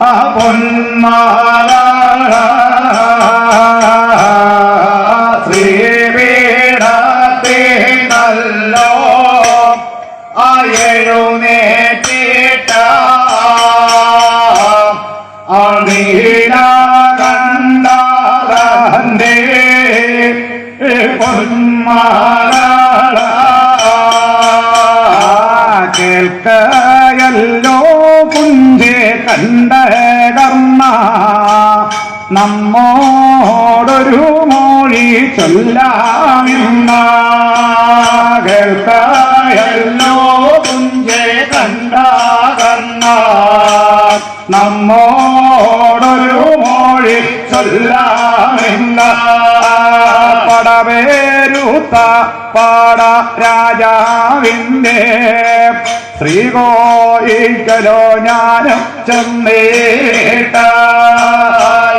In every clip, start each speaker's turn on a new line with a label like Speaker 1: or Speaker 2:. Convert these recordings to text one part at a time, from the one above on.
Speaker 1: ആ പൊന്മാല കേൾക്കയല്ലോ കുഞ്ചെ കണ്ട കർമ്മ നമ്മോടൊരു മൊഴി ചൊല്ലാമിന്ന കേൾക്കയല്ലോ കുഞ്ചെ കണ്ട കർമ്മ നമ്മോടൊരു മൊഴി ചൊല്ലാമിന്ന പടവേരുത്ത പാട രാജാവിന്റെ ശ്രീകോയിക്കലോ ഞാനും ചെന്നേട്ട.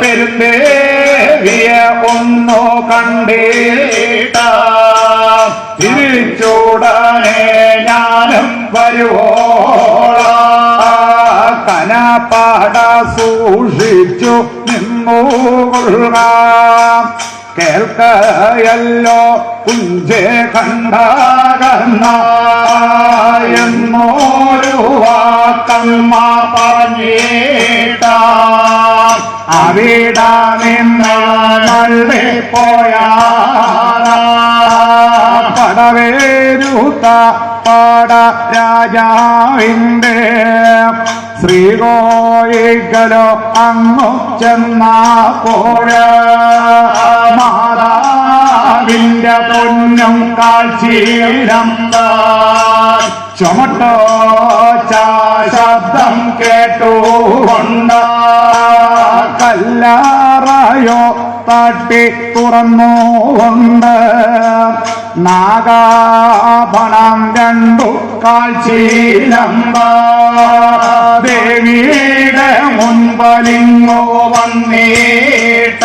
Speaker 1: പെരുന്തേവിയ ഒന്നു കണ്ടേട്ട. തിരിച്ചൂടനെ ഞാനും വരുവോള. കനപാട സൂക്ഷിച്ചു നിന്നുകൊള്ളുക കേൾക്കയല്ലോ കുഞ്ചേ കണ്ടാകന്ന എന്നോരു വാക്കമ്മ പറഞ്ഞേട്ട. അവിട നിന്ന് പോയാ പടവേരുത്ത പാട രാജാവിന്റെ ശ്രീകോയിക്കലോ അങ്ങു ചെന്നാപ്പോഴ മാതാവിന്റെ പൊന്നും കാഴ്ചയിലം ചുമട്ടോ ശബ്ദം കേട്ടുകൊണ്ട് കല്ലാറയോ തട്ടി തുറന്നുകൊണ്ട് നാഗാഭണം രണ്ടു കാഴ്ചയിലമ്പ ദേവിയുടെ മുൻപലിങ്ങോ വന്നേട്ട.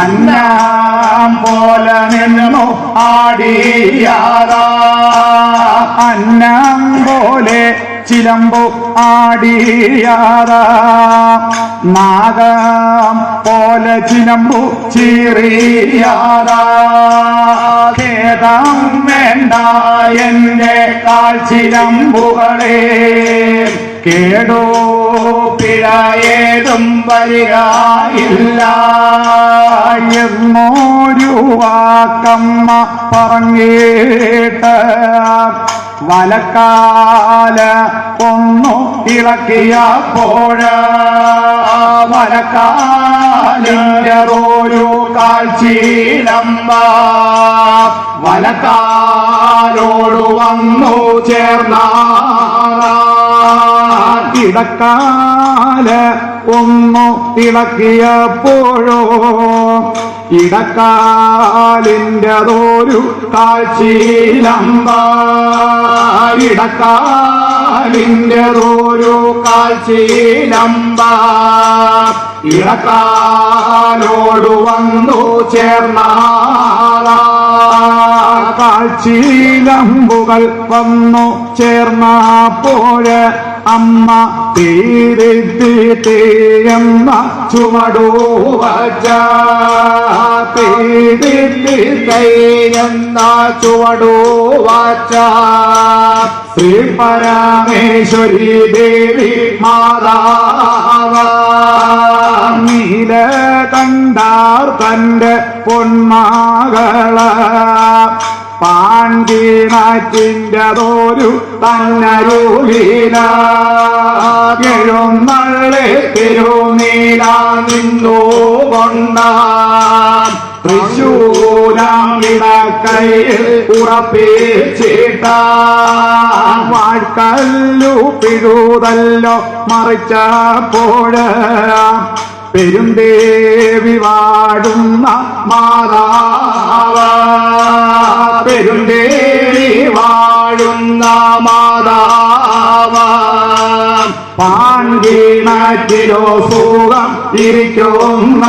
Speaker 1: അന്നം പോലെ നിന്നു ആടിയാതാ അന്നം പോലെ ചിലമ്പു ആടിയാറാ നാഗം പോലെ ചിലമ്പു ചീറിയാറാ ഖേദം വേണ്ട എന്റെ കാൽച്ചിലമ്പുകളെ കേടോ പിഴയേതും വരികയില്ല എന്നോരു വാക്കമ്മ പറഞ്ഞിട്ട്. വലക്കാല ഒന്നു ഇളക്കിയപ്പോഴ വലക്കാലിന്റെ ഒരു കാഴ്ചയിലമ്പ വലക്കാലോട് വന്നു ചേർന്ന ഇടക്കാല ഒന്നു തിളക്കിയപ്പോഴോ ഇടക്കാലിന്റെ അതൊരു കാഴ്ചയിലമ്പ ഇടക്കാലോട് വന്നു ചേർന്ന കാഴ്ചയിലമ്പുകൾ വന്നു ചേർന്നപ്പോഴ് അമ്മ തീരിത്തി തീയെന്ന ചുമടു വച്ച തീരിത്തി തീയെന്ന ചുവടു വച്ച ശ്രീ പരമേശ്വരി ദേവി മാതാവ. നീല കണ്ടാർ തന്റെ പൊന്മാകള. പാണ്ടിനാറ്റിന്റെതോരു തന്നരുളീല എഴുന്നള്ളി തിരുനീല നിന്നു കൊണ്ട. തൃശൂരാം ഇടക്കൈയിൽ ഉറപ്പിച്ചിട്ട. വാഴ്ക്കല്ലു പിഴുതല്ലോ മറിച്ചപ്പോഴ പെരുന്തേവി വാടുന്ന മാതാവ. പെരുന്തേവി വാഴുന്ന മാതാവ. പാങ്കീണറ്റിലോ സുഖം ഇരിക്കുന്ന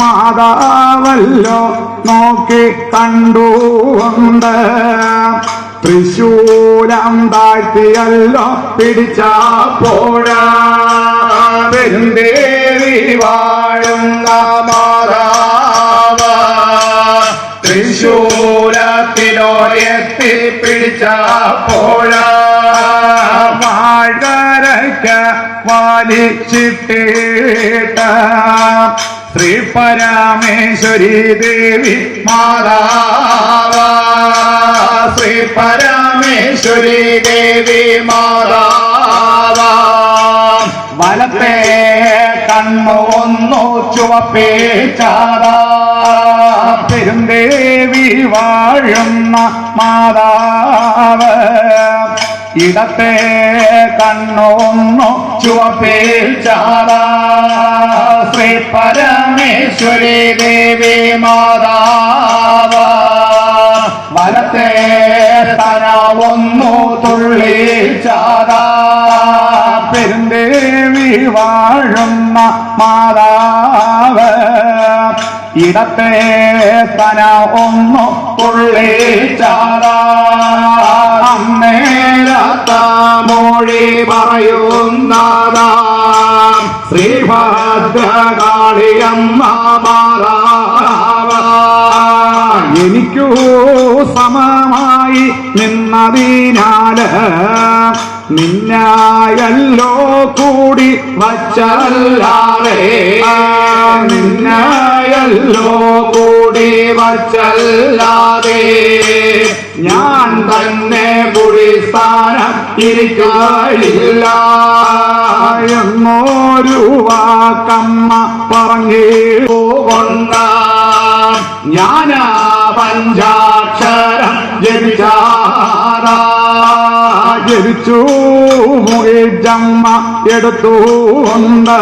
Speaker 1: മാതാവല്ലോ നോക്കി കണ്ടുകൊണ്ട് തൃശൂലം താഴ്ത്തിയല്ലോ പിടിച്ചപ്പോഴാ പെരുന്തേവി വാഴുന്ന മാറാവ തൃശൂലത്തിലോ എത്തി പോഴ വാഴരയ്ക്ക് വലിച്ചിട്ടേട്ട. ശ്രീ പരമേശ്വരി ദേവി മാതാവ. ശ്രീ പരമേശ്വരി ദേവി മാതാവ. വലത്തെ കണ്ണൊന്നു ചുവപ്പേച്ചാതാ പെരുന്തേവി വാഴുന്ന മാതാവ്. ഇടത്തെ കണ്ണൊന്നു ചുവപ്പേച്ചാതാ ശ്രീ പരമേശ്വരി ദേവി മാതാവ്. വലത്തെ തനവൊന്നു തുള്ളി ചാതാ. പെരുന്തേവി വാഴുന്ന മാതാവ് ഇടത്തെ തന ഒന്നു തുള്ളി ചാതാ. അന്നേരത്ത മൊഴി പറയുന്നതാ. ശ്രീഭദ്രകാളിയമ്മ മാതാവ എനിക്കു സമമായി നിന്നതിനാല് നിന്നായല്ലോ കൂടി വച്ചല്ലാതെ. നിന്നായല്ലോ കൂടി വച്ചല്ലാതെ. ഞാൻ തന്നെ കുടിസ്ഥാനം ഇരിക്കില്ല എന്നൊരു വാക്കമ്മ പറഞ്ഞുകൊണ്ട ഞാനാ പഞ്ചാക്ഷരം ജപിച്ചാരാ എടുത്തുകൊണ്ട്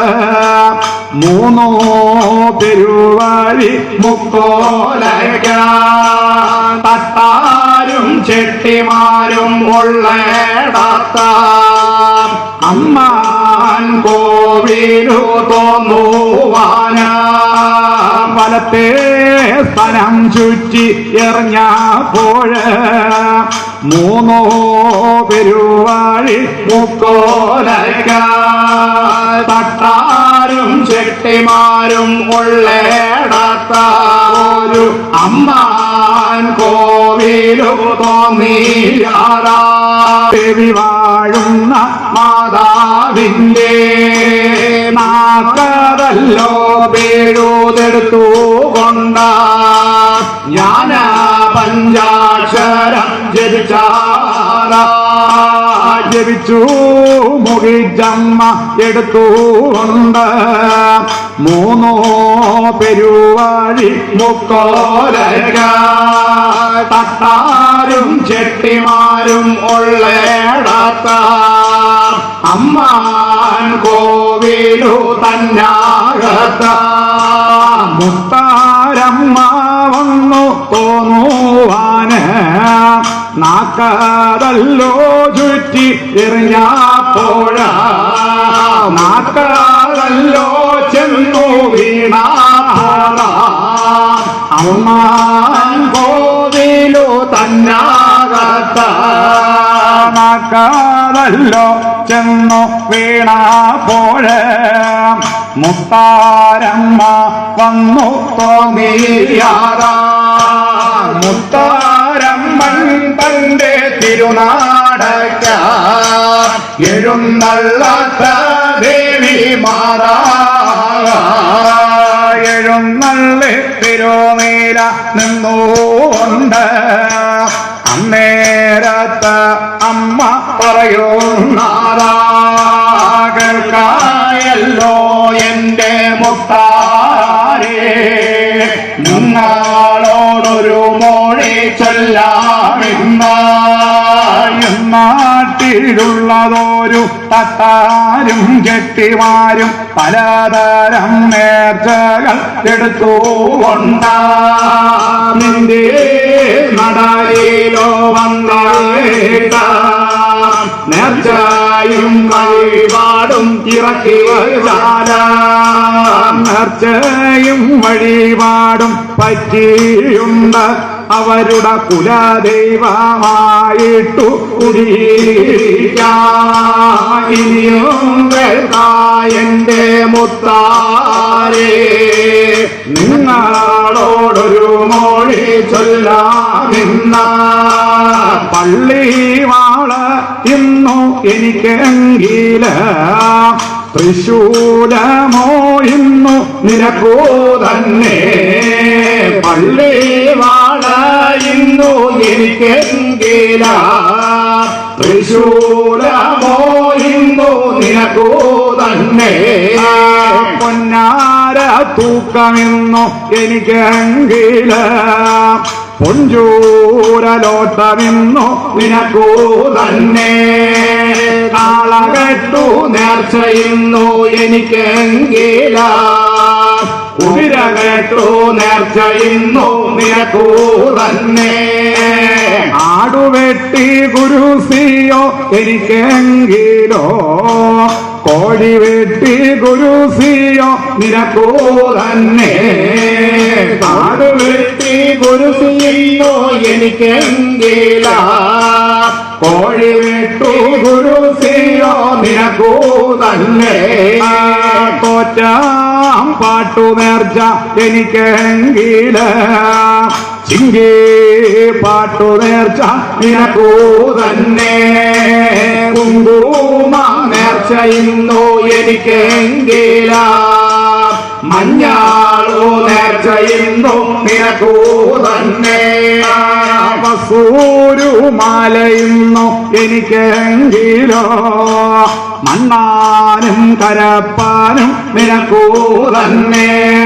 Speaker 1: മൂന്നോ പെരുവഴി മുക്കോലക തട്ടാരും ചെട്ടിമാരും ഉള്ളേടാത്ത അമ്മാൻ കോവിലു തോന്നുവാന. വലത്തെ സ്ഥലം ചുറ്റി എറിഞ്ഞപ്പോഴ മൂന്നോ പെരുവാഴി മുക്കോലക്ക തട്ടാരും ചെട്ടിമാരും ഉള്ളേടത്ത ഒരു അമ്മാൻ കോവിലു തോന്നിയാറാ വാഴുന്ന മാതാവിന്റെ നാക്കതല്ലോ പേരുതെടുത്തു കൊണ്ട ഞാനാ പഞ്ചാക്ഷരം ജപിച്ചാ ജപിച്ചു മുഖിജമ്മ എടുത്തുകൊണ്ട് മൂന്നോ പെരുവാഴി മുക്കോരക തട്ടാരും ചെട്ടിമാരും ഉള്ളേടാത്ത. അമ്മാൻ കോവിലു തന്നാകത്ത മുത്താരമ്മാവന്നു തോന്നുവാന്. നാക്കതല്ലോ ചുറ്റി എറിഞ്ഞപ്പോഴ. നാക്കതല്ലോ ചെന്നു വീണാറ അമ്മാൻ കോവിലു തന്നാകത്ത നാക്കതല്ലോ ചെന്നു വീണപ്പോഴ് മുത്താരമ്മ വന്നു തോന്നിയാറ മുത്താരമ്മൻ തന്റെ തിരുനാടക്ക എഴുന്നള്ളത്ത ദേവി മാറാ. എഴുന്നള്ളി തിരുനീല നിന്നുകൊണ്ട് അന്നേരത്ത് അമ്മ പറയുന്നാരാകൾക്കായല്ലോ എന്റെ മുത്താരേ നിങ്ങളോടൊരു മൊഴി ചൊല്ലാമെന്നാട്ടിലുള്ളതൊരു തട്ടാരും കെട്ടിമാരും പലതരം നേർച്ചകൾ എടുത്തുകൊണ്ടാമിന്റെ നടയിലോ വന്നേട്ട വഴിപാടും ഇറക്കി വച്ചാല നേർച്ചയും വഴിപാടും പറ്റിയുണ്ട് അവരുടെ കുലദൈവമായിട്ടു കുടിയിനിയും എന്റെ മുത്താരേ. നിങ്ങളോടൊരു മൊഴി പള്ളി വാള ഇന്നു എനിക്കെങ്കില തൃശൂലമോ ഇന്നു നിനക്കോ തന്നെ പള്ളിവാള ഇന്നു എനിക്കെങ്കില. തൃശൂലമോ ഇന്നു നിനക്കോ തന്നെ പൊന്നാര തൂക്കമെന്നു എനിക്കെങ്കില. പൊഞ്ചൂരലോട്ടമെന്നു നിനക്കൂ തന്നെ. കാളകെട്ടു നേർച്ചയുന്നു എനിക്കെങ്കില. കുതിര കേട്ടു നേർച്ചയുന്നു നിനക്കൂ തന്നെ ആടുവെട്ടി ഗുരുസിയോ എനിക്കെങ്കിലോ? കോഴി വെട്ടി ഗുരുസിയോ നിനക്കൂ തന്നെ ആടുവെട്ടി ഗുരു ഗുരുസിയോ എനിക്കെങ്കില? കോഴി വെട്ടു ഗുരുസിയോ നിനക്കൂ തന്നെ തോറ്റാം പാട്ടു നേർച്ച എനിക്കെങ്കില. ചിങ്കി പാട്ടു നേർച്ച നിനക്കൂ തന്നെ കുങ്കുമ നേർച്ച ഇന്നു എനിക്കെങ്കില. മഞ്ഞാളു നേർച്ചയുന്നു നിനക്കൂ തന്നെ. വസൂരു മാലയുന്നു എനിക്കെങ്കിലോ? മണ്ണാനും കരപ്പാനും നിനക്കൂ തന്നെ.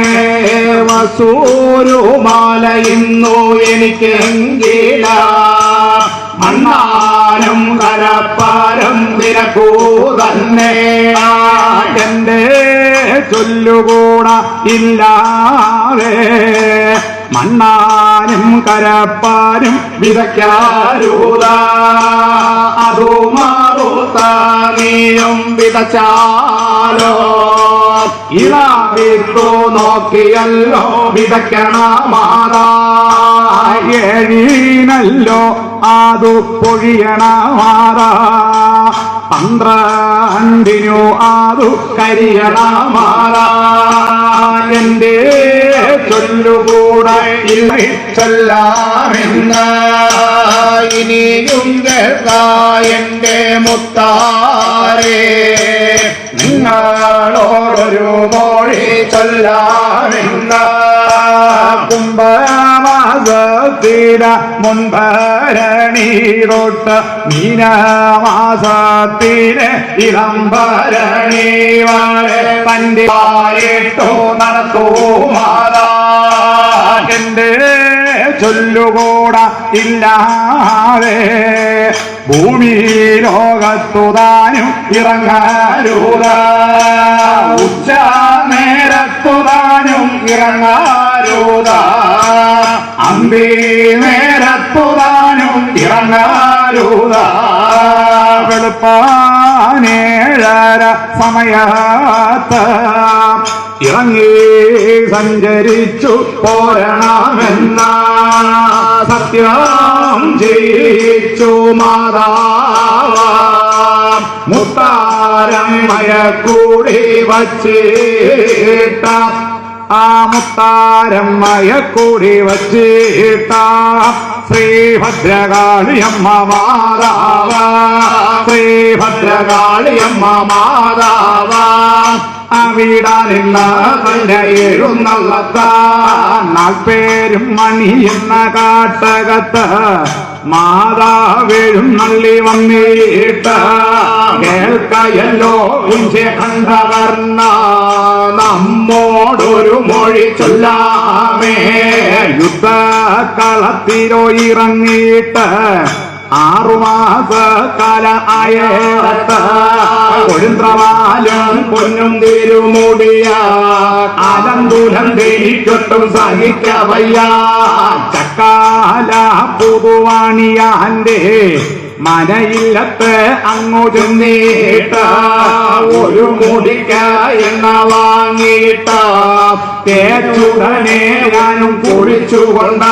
Speaker 1: വസൂരു മാലയുന്നു എനിക്കെങ്കില? മണ്ണാനും കരപ്പാനും വിരക്കൂതന്നെ എന്റെ ചൊല്ലുകൂട ഇല്ലാതെ മണ്ണാനും കരപ്പാനും വിതയ്ക്കാരൂത. അതോ മാറുത്താനിയും വിതച്ചാലോ. ഇളാവിത്തു നോക്കിയല്ലോ വിതയ്ക്കണ മാറാ എഴീനല്ലോ അതു പൊഴിയണ മാറാ പന്ത്രണ്ടിനു ആതു കരിയണ മാറാ എന്റെ ചൊല്ലുകൂടെ ചൊല്ലാമെന്ന ഇനിയും എന്റെ മുത്താരേ. നിങ്ങളോടൊരു മോഴി ചൊല്ലാമെന്ന. കുംഭമാസത്തില മുൻഭരണീതൊട്ട് മീനമാസത്തിലെ ഇളംഭരണി വരെ തന്റെ ആയിട്ടോ നടത്തൂ മാതാ ചൊല്ലുകൂട ഇല്ലാതെ ഭൂമി ലോകത്തുതാനും ഇറങ്ങാരൂത ഉച്ച ഇറങ്ങാരൂത. അമ്പി നേരത്തുതാനും ഇറങ്ങാരൂത. സമയത്ത് ഇറങ്ങി സഞ്ചരിച്ചു പോരണമെന്ന സത്യം ജയിച്ചു മാതാവ. മുത്താരമ്മയ കൂടി വച്ചിട്ട ആ മുത്താരം മയക്കൂടി വച്ചിട്ട ശ്രീഭദ്രകാളിയമ്മ മാതാവ ശ്രീഭദ്രകാളിയമ്മ മാതാവ അവിടാനിന്ന കണ്ട എഴുന്നള്ളത്താൻ നാൽപ്പേരും മണിയുന്ന കാട്ടകത്ത് മാതാവേഴും നള്ളി വന്നിട്ട് കേൾക്കയല്ലോ കുഞ്ചെ കണ്ടവർന്ന നമ്മോടൊരു മൊഴി ചൊല്ലാമേ. യുദ്ധ കളത്തിലോ ഇറങ്ങിയിട്ട് ആറുമാസ കാല ആയേടത്ത് കൊഴുന്ത്രവാലും പൊന്നും തിരുമുടിയ അലന്തുലം ധരിക്കൊട്ടും സഹിക്കവയ്യ ചക്കാല പുതുവാണിയാന്റെ മനയില്ലത്ത് അങ്ങോട്ട് നേട്ട ഒരു മുടിക്ക എണ്ണ വാങ്ങിയിട്ട തേച്ചുടനെ ഞാനും കുളിച്ചുകൊണ്ട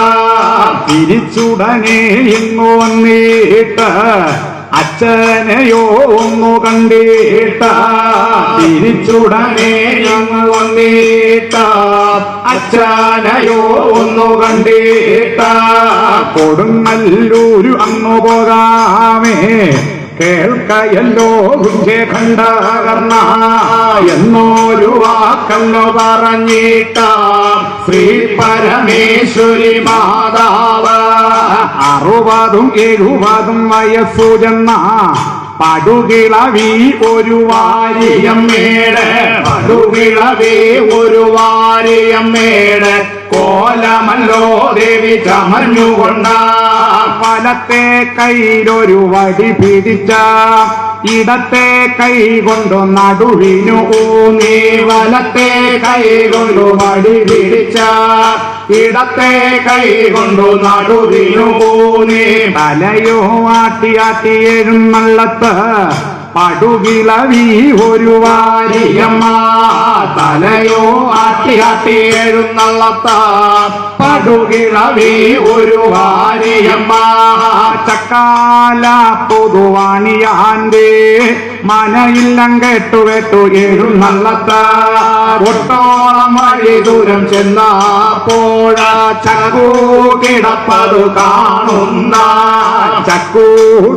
Speaker 1: തിരിച്ചുടനെ ഇങ്ങു വന്നിട്ട് അച്ഛനെയോ ഒന്നു കണ്ടിട്ട. തിരിച്ചുടനെ ഞങ്ങൾ വന്നിട്ട. അച്ഛനെയോ ഒന്നു കണ്ടിട്ട. കൊടുങ്ങല്ലൂരു അങ്ങു പോകാമേ. കേൾക്കയല്ലോ കുഞ്ചെ കണ്ടകർണ എന്നൊരു വാക്കല്ലോ പറഞ്ഞിട്ട. ശ്രീ പരമേശ്വരി മാതാവ്. അറുപതും എഴുപതും വയസ്സു ചെന്ന പടുകിളവി ഒരു വാരിയമ്മേട് പടുകിളവി ഒരു വാരിയമ്മേട് കോലമല്ലോ ദേവി ചമഞ്ഞുകൊണ്ട വലത്തെ കയ്യിലൊരു വടി പിടിച്ച ഇടത്തെ കൈ കൊണ്ടു നടുവിനു ഊന്നി വലത്തെ കൈ കൊണ്ടു വടി പിടിച്ച ഇടത്തെ കൈ കൊണ്ടു നടുവിനു ഊന്നി തലയോ ആട്ടി ആട്ടി പടുകിളവി ഒരു വാരിയമ്മ തലയോ ആട്ടി ആട്ടി എഴുന്നള്ളത്ത പടുകിളവി ഒരു വാരിയമ്മ ചക്കാല പൊതുവാണിയാന്റെ മനയില്ലം കേട്ടു കേട്ടു നല്ലത്ത ഒട്ടോളം വഴി ദൂരം ചെന്നപ്പോഴ ചക്കൂ കിടപ്പതു കാണുന്ന. ചക്കൂ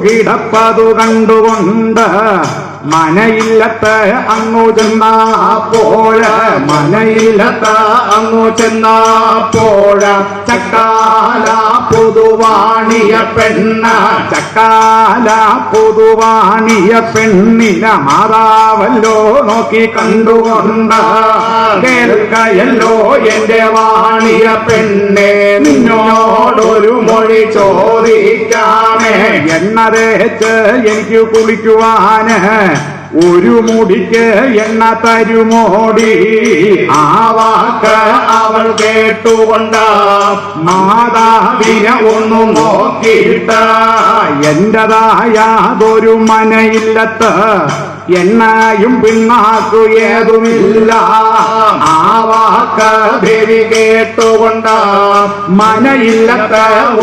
Speaker 1: കിടപ്പതു കണ്ടുകൊണ്ട് മനയില്ലത്ത് അങ്ങു ചെന്നപ്പോഴ മനയില്ലത്ത് അങ്ങു ചെന്നപ്പോഴ ചക്കാല പുതുവാണിയ പെണ്ണ. ചക്കാല പൊതുവാണിയ പെണ്ണിന മാതാവല്ലോ നോക്കി കണ്ടുകൊണ്ട. കേൾക്കയല്ലോ എന്റെ വാണിയ പെണ്ണെ നിന്നോടൊരു മൊഴി ചോദിക്കാമേ. എണ്ണ തേച്ച് എനിക്ക് കുളിക്കുവാന് ഒരു മുടിക്ക് എണ്ണ തരുമോടി? ആ വാക്ക് അവൾ കേട്ടുകൊണ്ട് മാതാവിനെ ഒന്നു നോക്കിയിട്ട് എന്റേതായതൊരു മനയില്ലത്ത് എണ്ണയും പിണ്ണാക്കു ഏതുമില്ല. ആ വാക്ക ദേവി കേട്ടുകൊണ്ട മനയില്ലത്ത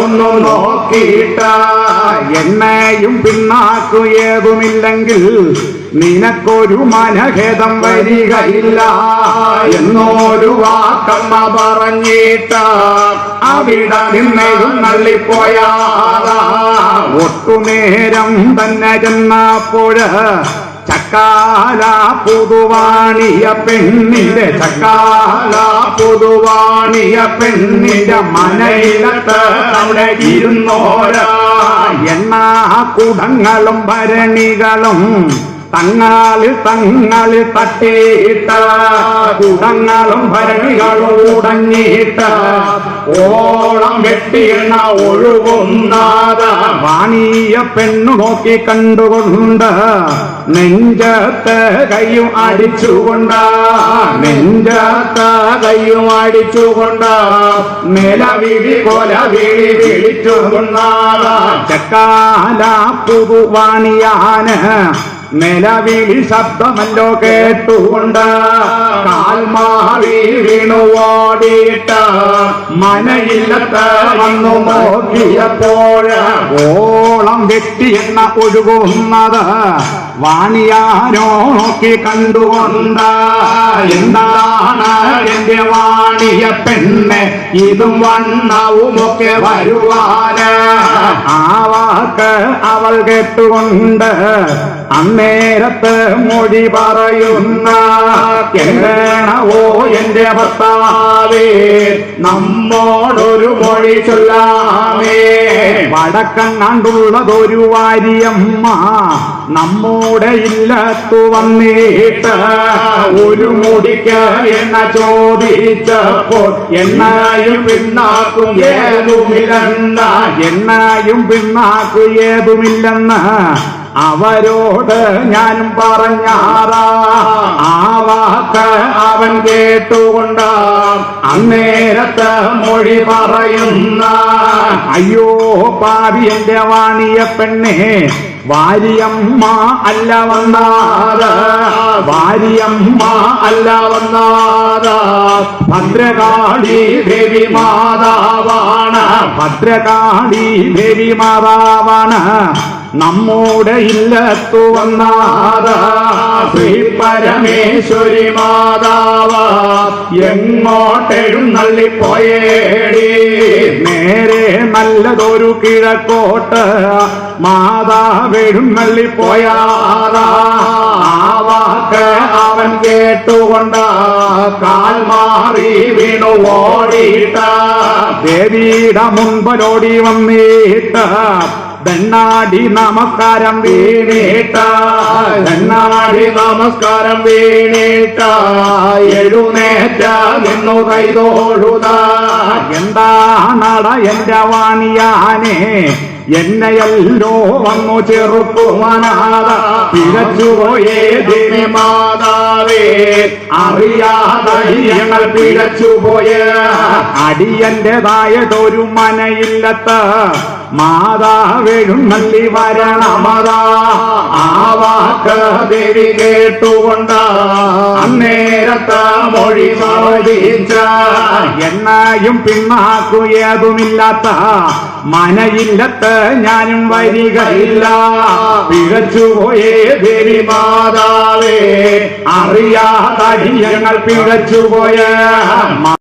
Speaker 1: ഒന്നു നോക്കിയിട്ട എണ്ണയും പിണ്ണാക്കു ഏതുമില്ലെങ്കിൽ നിനക്കൊരു മനഖേദം വരികയില്ല എന്നൊരു വാക്കമ്മ പറഞ്ഞിട്ട അവിടെ നിന്നും നള്ളിപ്പോയാ ഒട്ടുനേരം തന്നെ ചെന്നപ്പോഴ് ചക്കാല പുതുവാണിയ പെണ്ണിന്റെ ചക്കാല പുതുവാണിയ പെണ്ണിന്റെ മനയിലത്ത് അവിടെ ഇരുന്നോര. എണ്ണ കുടങ്ങളും ഭരണികളും തങ്ങളിൽ തങ്ങളിൽ തട്ടിയിട്ട ഉടഞ്ഞിട്ട് ഓളം വെട്ടിയെണ്ണ ഒഴുകുന്നാത വാണിയ പെണ്ണു നോക്കി കണ്ടുകൊണ്ട് നെഞ്ചത്തെ കയ്യും അടിച്ചുകൊണ്ട നെഞ്ചത്തെ കയ്യും അടിച്ചുകൊണ്ട് നിലവിളി കൊല വിളി വിളിച്ചുകൊണ്ടാ ചക്കാല പുതുവാണിയാന് നിലവിളി ശബ്ദമല്ലോ കേട്ടുകൊണ്ട് കാൽമാവി വീണു ഓടിയിട്ട് മനയില്ലത്ത് വന്നു നോക്കിയപ്പോൾ ഓളം എന്ന ഒഴുകുന്നത് വാണിയാനോ നോക്കി കണ്ടുകൊണ്ട. എന്താണ് എന്റെ വാണിയ പെണ്ണ്? ഇതും വണ്ണവുമൊക്കെ വരുവാന്. ആ വാക്ക് അവൾ കേട്ടുകൊണ്ട് അന്നേരത്ത് മൊഴി പറയുന്ന എങ്ങണവോ എന്റെ ഭർത്താവേ നമ്മോടൊരു മൊഴി ചൊല്ലാമേ. വടക്കങ്ങാണ്ടുള്ളതൊരു വാരിയമ്മ നമ്മുടെ ഇല്ലത്തു വന്നിട്ട് ഒരു മുടിക്ക് എന്ന ചോദിച്ചപ്പോൾ എന്നായും പിന്നാക്കും ഏതുമില്ലെന്ന എന്നായും പിന്നാക്കും ഏതുമില്ലെന്ന്. അവരോട് ഞാൻ പറഞ്ഞാറാ ആ വാക്ക് അവൻ കേട്ടുകൊണ്ട്. അന്നേരത്ത് മൊഴി പറയുന്ന അയ്യോ പാവി എന്റെ വാണിയ പെണ്ണെ വാരിയമ്മ അല്ല വന്നാത് വാരിയമ്മ അല്ല വന്നാത് ഭദ്രകാളി ദേവി മാതാവാണ്. ഭദ്രകാളി ദേവി മാതാവാണ്. നമ്മുടെ ഇല്ലത്തു വന്നാതാ. ശ്രീ പരമേശ്വരി മാതാവ. എങ്ങോട്ടെഴുന്നള്ളിപ്പോയേടി നേരെ നല്ലതൊരു കിഴക്കോട്ട്. മാതാവെഴുന്നള്ളിപ്പോയാതാ വാക്ക് അവൻ കേട്ടുകൊണ്ട്. കാൽ മാറി വീണു ഓടിയിട്ട്. ദേവിയുടെ മുൻപലോടി വന്നിട്ട്. ദണ്ണാടി നമസ്കാരം വീണേട്ട. ദണ്ണാടി നമസ്കാരം വീണേട്ട. എഴുന്നേറ്റ നിന്നു കൈതോഴുത എന്താണട എന്റെ വാണിയാനെ? എന്നെയല്ലോ വന്നു ചെറുക്കുവാനാത പിഴച്ചുപോയേ ദേവി മാതാവേ. അറിയാതെ പിഴച്ചുപോയ അടിയന്റേതായതൊരു മനയില്ലത്ത. മാതാവെഴുന്നള്ളി വരണമതാ ആ വാക്ക് ദേവി കേട്ടുകൊണ്ട് അന്നേരത്ത മൊഴി ചോദിച്ച എണ്ണയും പിണ്ണാക്കു ഏതുമില്ലാത്ത മനയില്ലത്ത് ഞാനും വരികയില്ല. പിഴച്ചുപോയേ ദേവി മാതാവേ അറിയാതടിയങ്ങൾ പിഴച്ചുപോയ